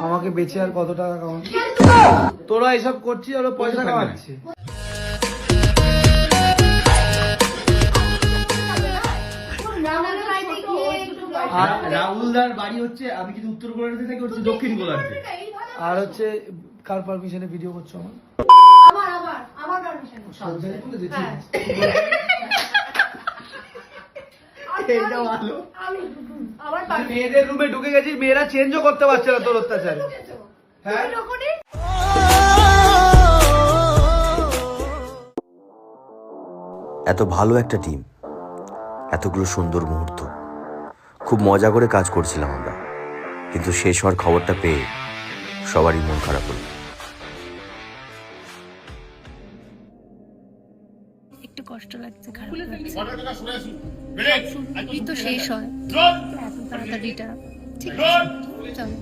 আমাকে বেচে আর কত টাকা কামান তোরা এসব করছিস আর পয়সা কামাচ্ছে আর রাহুলদার বাড়ি হচ্ছে আমি কিন্তু উত্তর গোলার্ধে থাকি হচ্ছে দক্ষিণ গোলার্ধে। আর হচ্ছে কার পারমিশনে ভিডিও করছ আমার? আমার আমার আমার পারমিশন এইটা ভালো। আমি আমার মেয়েদের রুমে ঢুকে গেছিস মেয়েরা চেঞ্জও করতে পারছে না তোর অত্যাচারে। হ্যাঁ? এত ভালো একটা টিম এতগুলো সুন্দর মুহূর্ত। খুব মজা করে কাজ করছিলাম আমরা কিন্তু শেষ হওয়ার খবরটা পেয়ে সবারই মন খারাপ হলো। একটু কষ্ট লাগছে খারাপ লাগছে। তো শেষ হয়। তাড়াতাড়িটা ঠিক আছে চলো.